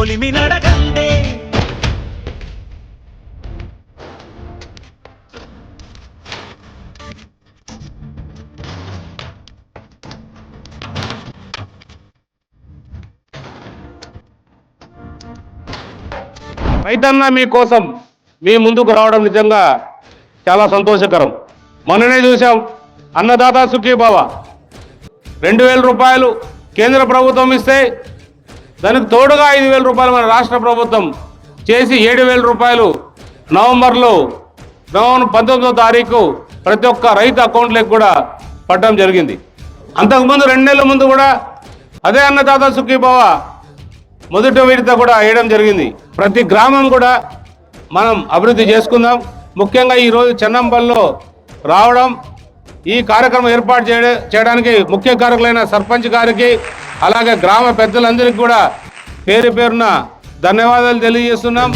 కొలిమి నడగండే రైతన్న మీకోసం మీ ముందుకు రావడం నిజంగా చాలా సంతోషకరం. మొన్ననే చూసాం అన్నదాత సుఖీభావ. రెండు వేల రూపాయలు కేంద్ర ప్రభుత్వం ఇస్తే దానికి తోడుగా ఐదు వేల రూపాయలు మన రాష్ట్ర ప్రభుత్వం చేసి ఏడు వేల రూపాయలు నవంబర్లో నవంబర్ పంతొమ్మిదో తారీఖు ప్రతి ఒక్క రైతు అకౌంట్లకు కూడా పడడం జరిగింది. అంతకుముందు రెండు నెలల ముందు కూడా అదే అన్నదాత సుఖీభావ మొదటి విడత కూడా వేయడం జరిగింది. ప్రతి గ్రామం కూడా మనం అభివృద్ధి చేసుకుందాం. ముఖ్యంగా ఈరోజు చెన్నంపల్లిలో రావడం ఈ కార్యక్రమం ఏర్పాటు చేయడానికి ముఖ్య కారకులైన సర్పంచ్ గారికి అలాగే గ్రామ పెద్దలందరికీ కూడా పేరు పేరున ధన్యవాదాలు తెలియజేస్తున్నాం.